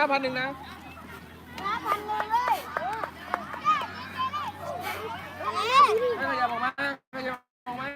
เอ้ยถ้าชนะพันหนึ่งนะไม่ขยับออกมาไม่ขยับออกมา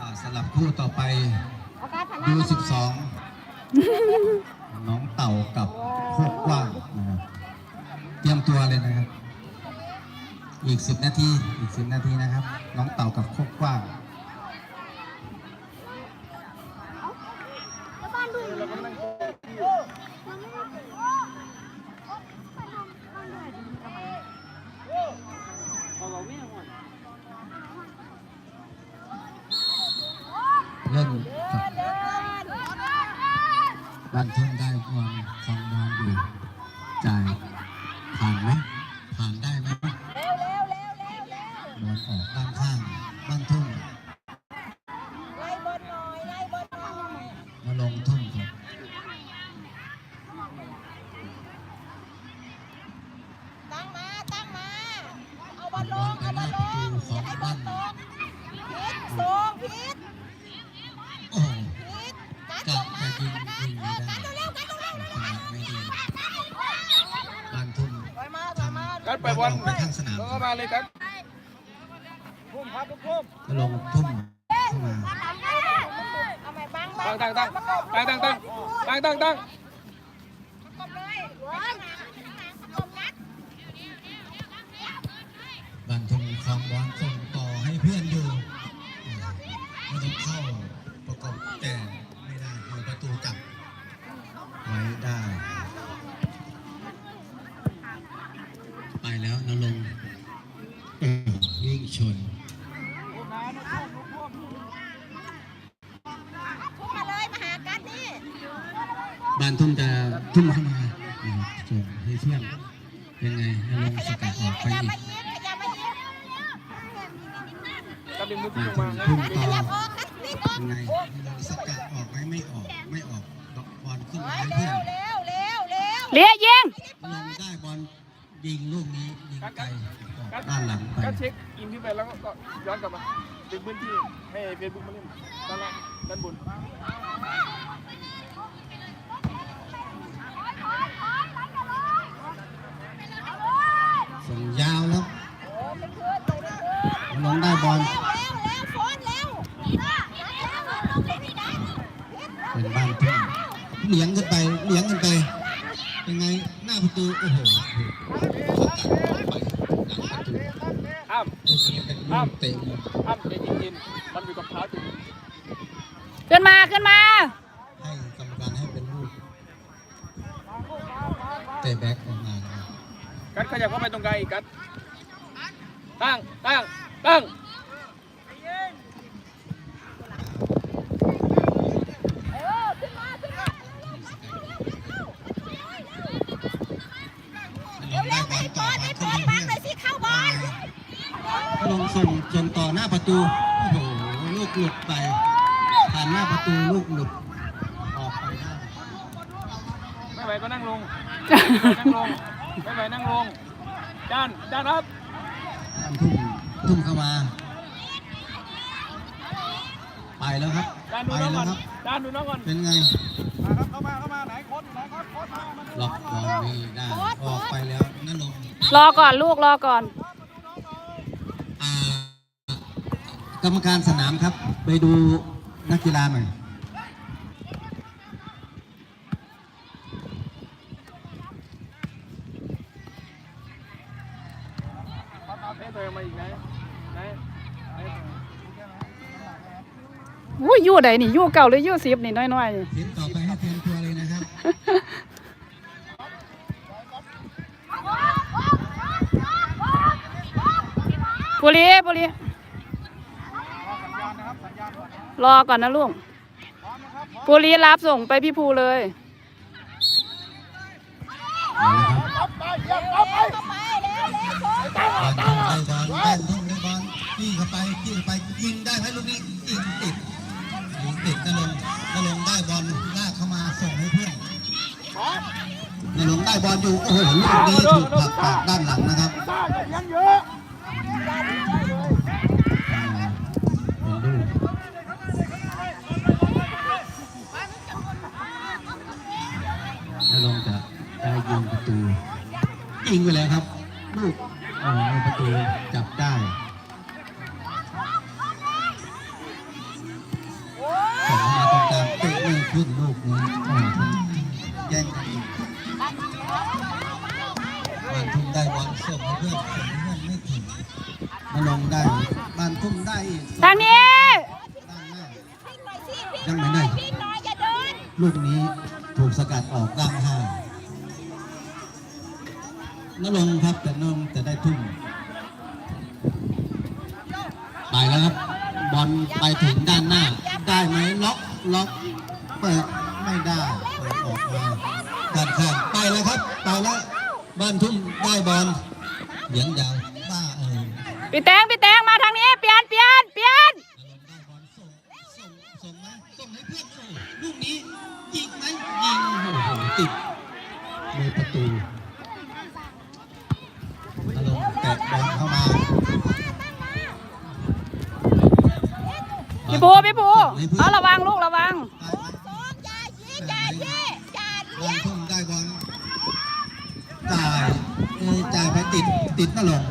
อ่าสลับคู่ต่อไปดูสิบสอง กสิบนาที อีกสิบนาทีนะครับ น้องเต่ากับโคกกว้างเล่นกับบ้านทุ่งได้บอลคลองบอลอยู่ ไปบอลไปข้างสนามก็มาเลยกัดพุ่มครับพุ่มมาลงทุ่มเข้ามาเอาใหม่บังตั้งตั้งตั้งตั้งตั้งตั้งตั้งตั้งตั้ง กัดดึงมือบ้านลงทุ่มางทุ่มขต่อยับออกกัดนิดออกยังไงนรงค์สกัดออกไหมไม่ออกไม่ออกดอกบอลขึ้นมาให้เร็เพื่อนวเร็วเร็วเร็วเลี้ยยิงลงได้บอลยิงลูกนี้ยิงไกลออกด้านหลังไปกัดเช็คอินขึ้นไปแล้วก็ย้อนกลับมาดึงพื้นที่ให้เฟซบุ๊กมาเล่นด้านล่างด้านบนส่งยาวแล้วโอ้ไปขึ้นไปขึ้นลงได้บอล เร็วเร็วเร็วโฟนเร็วลงไปที่ไหน เป็นบ้านทุ่งเลี้ยงกันไปเลี้ยงกันไปยังไงหน้าประตูโอ้โหอ้ามอ้ามลูกนี้เป็นลูกเตะอ้ามเด็กยินมันอยู่กับเท้าจุดขึ้นมาขึ้นมา ให้กรรมการให้เป็นลูกเตะแบ็กออกมานะครับกัดขยับเข้าไปตรงกลางอีกกัดตั้งตั้งตั้ง เร็วเร็วไปบอลไปบอลบังเลยสิเข้าบอล ลงส่งส่งต่อหน้าประตู โอ้โห ลูกหลุดไป ผ่านหน้าประตูลูกหลุด ออกไปได้ไม่ไหวก็นั่งลง นั่งลง ไม่ไหวนั่งลงจานจานครับตามทุ่มทุ่มเข้ามา ไปแล้วครับจานไปดูน้องแล้ก่วอนครับจานดูน้องก่อนเป็นไงเข้ามาเข้ามาไหนโค้ดไหนครับโค้ดมามาดูล็อกบอลไม่ได้ออกไปแล้วนั่นลงรอก่อนลูกรอก่อน อ่า กรรมการสนามครับ ไปดูนักกีฬาหน่อยเอ้ยตัวยังมาอีกไหนไหนไหนอุ้ยยู่ใดนี่ยู่เก่าหรือยู่สิบนี่น้อยๆนี่เสียงต่อไปให้เตรียมตัวเลยนะครับปุรีปุรี รอก่อนนะลูกปุรีรับส่งไปพี่ภูเลยเอาละครับเข้าไปเร็วเร็วโฟนบอลทุ่งได้บอลแป้นทุ่งได้บอลจี้เข้าไปจี้เข้าไปยิงได้ไหมลูกนี้ยิงติดยิงติดนรงนรงได้บอลลากเข้ามาส่งให้เพื่อนนรงได้บอลอยู่โอ้โหลูกนี้ถูกผลักปากด้านหลังนะครับ ยิงไปแล้วครับ ลูกเอ่อประตูจับได้ส่งเข้ามาตรงกลางเตะไม่ขึ้นลูกนี้โอ้โหแย่งกันอีกบ้านทุ่งได้บอลส่งให้เพื่อนส่งให้เพื่อนไม่ถึงมาลงได้บ้านทุ่งได้อีกทางนี้ด้านหน้ายังไม่ได้พี่น้อยอย่าเดินลูกนี้ถูกสกัดออกด้านห้าง นรงค์ครับ แต่นรงค์จะได้ทุ่มไปแล้วครับ บอลไปถึงด้านหน้า ได้ไหมล็อกล็อกเปิดไม่ได้เปิดออกมาด้านข้างไปแล้วครับไปแล้วบ้านทุ่มได้บอลเหลียงยาวบ้าเออพี่แตงพี่แตงมาทางนี้เปลี่ยนเปลี่ยนเปลี่ยนอารมณ์ได้บอลส่งส่งส่งไหมส่งให้เพื่อนโอ้โหลูกนี้ยิงไหมยิงโอ้โหติดมือประตูอารมณ์แตะบอลเข้ามาพี่ปูพี่ปูเอาระวังลูกระวังได้ไหมอย่าชี้อย่าอย่าบอลทุ่มได้บอลจ่ายเอ้ยจ่ายไปติดติดก็ลง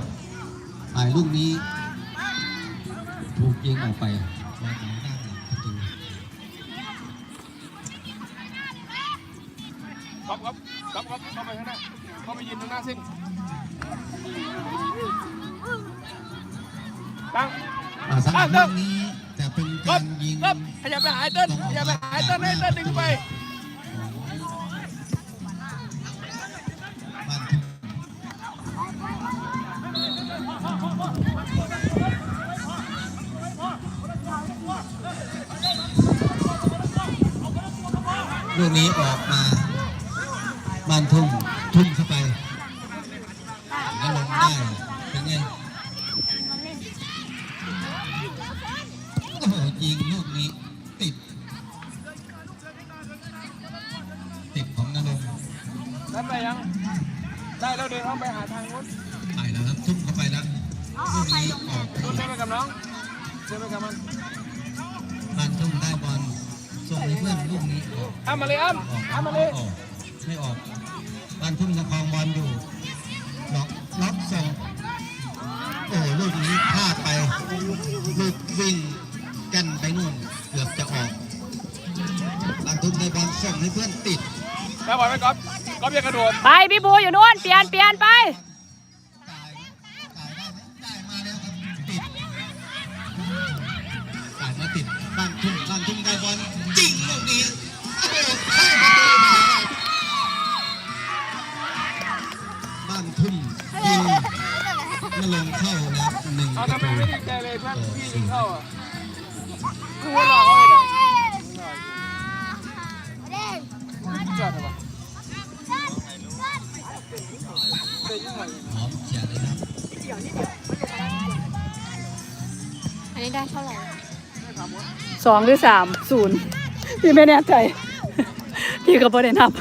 ถ่ายลูกนี้ถูกยิงออกไปบอลของด้านหลังประตูครับครับครับครับเข้าไปข้างหน้าเข้าไปยืนตรงหน้าเส้น ตั้ง อ่าสำหรับลูกนี้จะเป็นครักาบรยิงครับขยับไปหายเต้นขยับไปหายเต้นให้เต้นดึงไป บ้านทุ่งลูกนี้ออกมาบ้านทุ่ง ยัง ได้แล้วเดินเข้าไปหาทางนู้นไปแล้วครับทุ่มเข้าไปแล้วลูกนี้ออกนู้นเดินไปกับน้องเดินไปกับมันบ้านทุ่งได้บอลส่งให้เพื่อนลูกนี้ออกอ้ามาเลยอ้ำออกอ้ามาเลยออกไม่ออกบ้านทุ่งยังครองบอลอยู่ล็อกล็อกส่งโอ้โหลูกนี้พลาดไปลูกวิ่งกันไปนู่นเกือบจะออกบ้านทุ่งได้บอลส่งให้เพื่อนติด แล้วบอลไปก๊อฟก๊อฟอย่ากระโดดไปพี่ปูอยู่นู่นเปลี่ยนเปลี่ยนไปจ่ายจ่ายได้ไหมได้มาแล้วครับติดจ่ายมาติดบ้านทุ่งบ้านทุ่งได้บอลจริงลูกนี้โอ้โหเข้าประตูไปแล้วบ้านทุ่งยิงนลงค์เข้าแล้วหนึ่งเอาประทำไมตูไม่ดีใจเลยเพื่อนพี่ยิงเข้าอะกูว่าหลอกเขาเลยนะ จอดเหรอวะเตะยังไงพร้อมเขียนเลยครับอันนี้ได้เท่าไหร่สองหรือสามศูนย์พี่ไม่แน่ใจ พี่ก็ไม่ได้นับ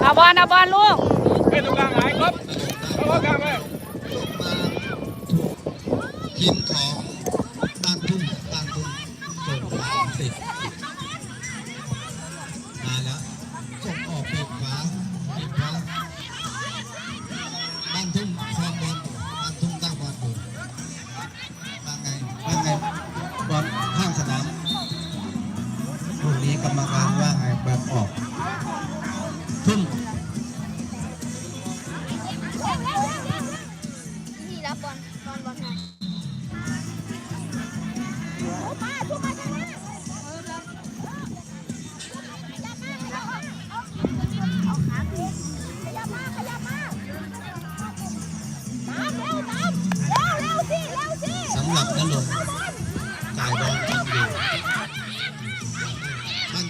เอาบอลเอาบอลลูกเฮ้ยตรงกลางหายก๊อฟเอาเข้ากลางไปมาถูกทีมของ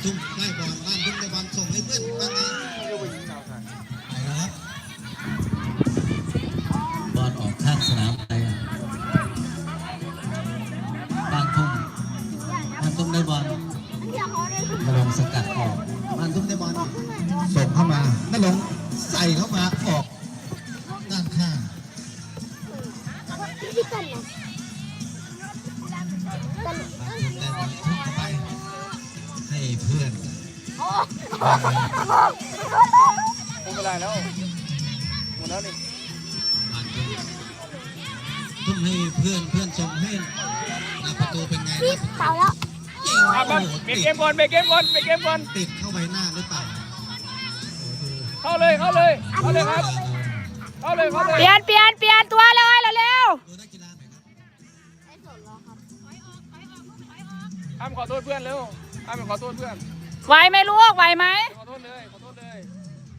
ทุ่มได้บอล ไม่เป็นไรแล้วหมดแล้วนี่มาทุ่มทุ่มให้เพื่อนเพื่อนส่งให้หน้าประตูเป็นไงพี่นะเป่าแล้วยิงอะโอ้มาโหเบรติกดเกมก่อนเบรกเกมก่อนเบรกเกมก่อนติดเข้าใบหน้าหรือเปล่าโอ้โหเข้าเลยเข้าเลยเข้าเลยครับเข้าเลยเข้าเลยเปลี่ยนเปลี่ยนเปลี่ยนตัวเลยเร็วดูนักกีฬาหน่อยครับไอ้สนรอครับอ้ามขอโทษเพื่อนเร็วอ้ามขอโทษเพื่อนๆ ไหวไหมลูกไหวไหมขอโทษเลยขอโทษเลย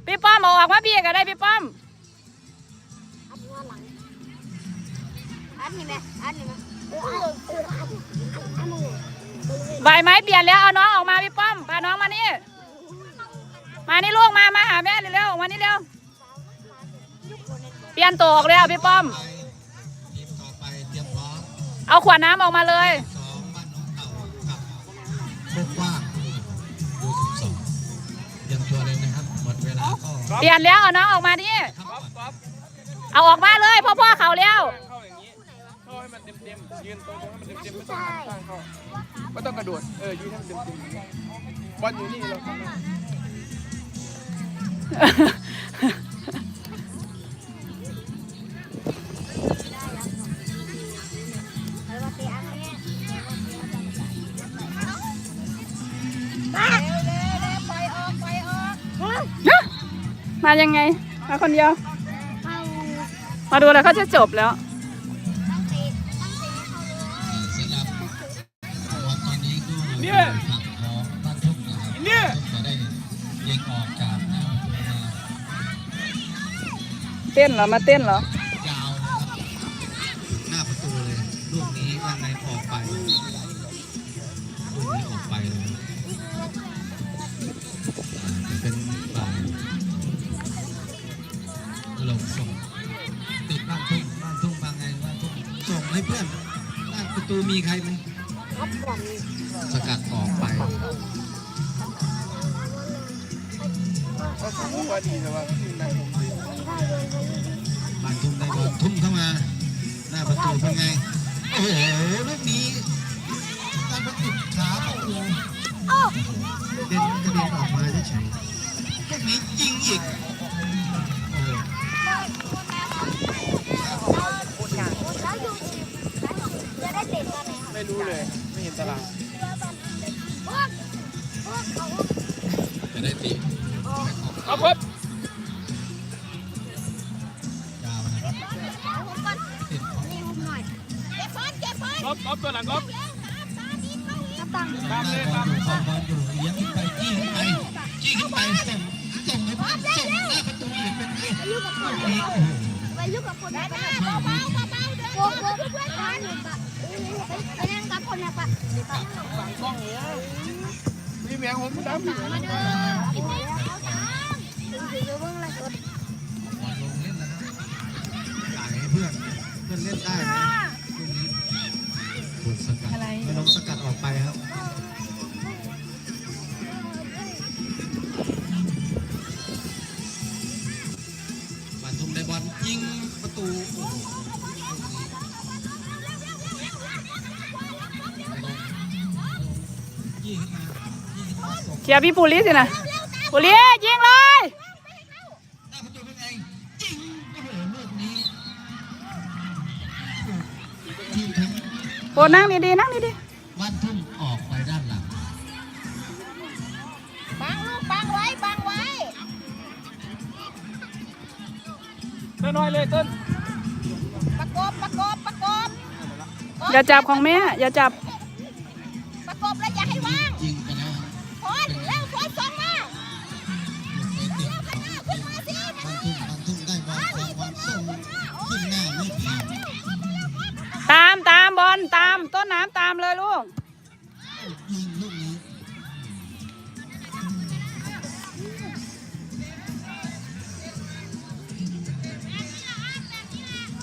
พี่ป้อมเอาออกมาพี่ก็ได้พี่ป้อมอันว่าหลังอันนี้ไหมอันนี้ไหมเออเอออันอันนี้ไหวไหมเปลี่ยนแล้วเอาน้องออกมาพี่ป้อมพาน้องมานี่มานี่ลูกมามาหาแม่เร็วๆมานี่เร็วเปลี่ยนตัวออกแล้วพี่ป้อม เอาขวดน้ำออกมาเลย เวลาก็เปลี่ยนแล้วเอาน้องออกมานี่ก๊อฟก๊อฟเอาออกมาเลยพ่อพ่อเขาแล้วเข้าอย่างนี้เข้าให้มันเต็มเต็มๆยืนตรงๆให้มันเต็มเต็มๆไม่ต้องหันข้างเข้าไม่ต้องกระโดดเออยืนให้มันเต็มเต็มๆบอลอยู่นี่เราทำได้ ยังไง มาคนเดียวเอามาดูแล้วเขาจะจบแล้วตั้งเตะตั้งเตะให้เขาเลยสำหรับบอลตอนนี้ก็อยู่ฝั่งของบ้านทุ่งนะครับเนี่ยจะได้ยิงออกจากหน้าประตูมาเต้นเหรอ มาเต้นเหรอ มีใครไหมสกัดออกไปก็สมมติว่าดีแต่ว่าที่นั่นบานทุ่มได้บอลทุ่มเข้ามา หน้าประตูเป็นไง โอ้โหลูกนี้การประติดขาประตูเด่นกระเด็นออกมาเฉยๆลูกนี้ยิงอีก รับไม่รู้เลย ไม่เห็นตารางพวกพวกเขาจะได้ตีเอาครับยาวนะครับเอาผมก่อนติดของนี่ผมหน่อยเก็บพอนเก็บพอนก๊อฟก๊อฟตัวหลังก๊อฟกระตังตามเลยบอตาลมอยู่เข้าบอลอยู่เลี้ยงขึ้นไปจี้ขึ้นไปจี้ขึ้นไปส่งส่งให้เพื่อนส่งหน้าประตูอีกเป็นไงไปยุ่งกับคนลูกนี้โอ้โหไปยุ่งกับคนได้ไหมเบาเบาเบาเบาเดินโบกโบกเพื่อนกัน ไปนั่งกับคนนะปะหลังกล้องเนี้ยพี่แมวผมตามอยู่มาเด้อกินไหมเอาตามถึงถึงจะเบิ่งละสดบอลลงเล่นแล้วนะจ่ายให้เพื่อนเพื่อนเล่นได้นะลูกนี้ถูกสกัดอะไรไม่ลงสกัดออกไปครับ ชียร์พี่ปุริสินะปุริยิงเลยหน้าประตูเป็นไงยิงโอ้โหลูกนี้ทีมทั้งโปรดนั่งดีๆนั่งดีวันทุ่มออกไปด้านหลังบังลูกบังไว้บังไว้เต้นน้อยเลยเต้นประกบประกบประกบๆอย่าจับของแม่อย่าจับ ต้นน้ำตามเลยลูก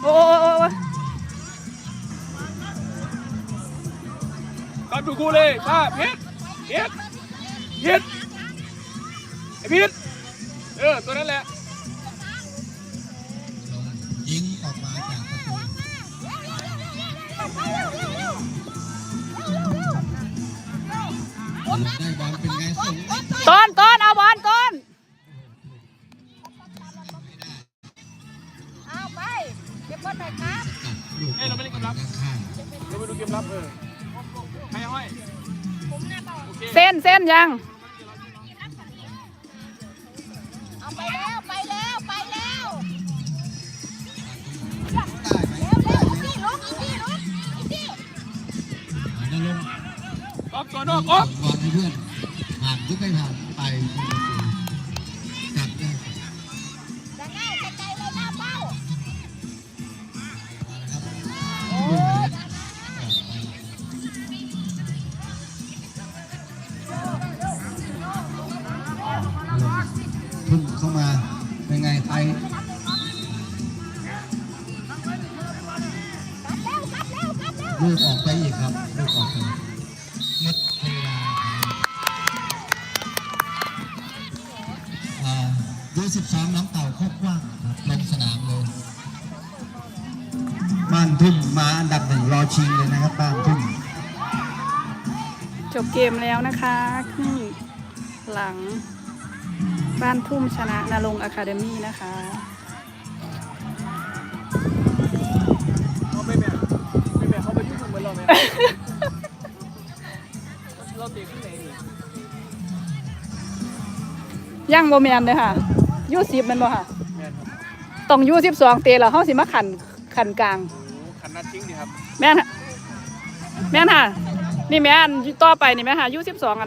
โอ้โอ้โอ้โอ้ก๊อฟดูกูเลยป้าเพชรเพชรเพชรไอเพชรเออ ตัวนั้นแหละ เก็บบอลหน่อยครับกับลูกบอลข้างเราไปดูเกมรับเออให้ห้อยโอเคเส้นเส้นยังเอาไปแล้วไปแล้วไปแล้วๆได้ไหมเร็วเร็วอีกทีลุกอีกทีลุกอีกทีอ่านลงก๊อฟตัวนอกก๊อฟบอลให้เพื่อนผ่านหรือไม่ผ่านไป เลยนะครับบ้านทุ่มจบเกมแล้วนะคะครึ่งหลังบ้านทุ่มชนะนารงอะคาเดมี่นะคะเอาไปแบบไปแบบเขาไปยุ่งเหมือนเราไหมเราเตะขึ้นไหนดิย่างโบแมนเลยค่ะยูสิบมันบ่ค่ะแมนครับต้องยูสิบสองเตะแล้วเขาสิมาขันขันกลางโอ้ขันนัดทิ้งดิครับ แม่นค่ะ แม่นค่ะ นี่แม่นต่อไปนี่แม่ค่ะยุสิบสองอัน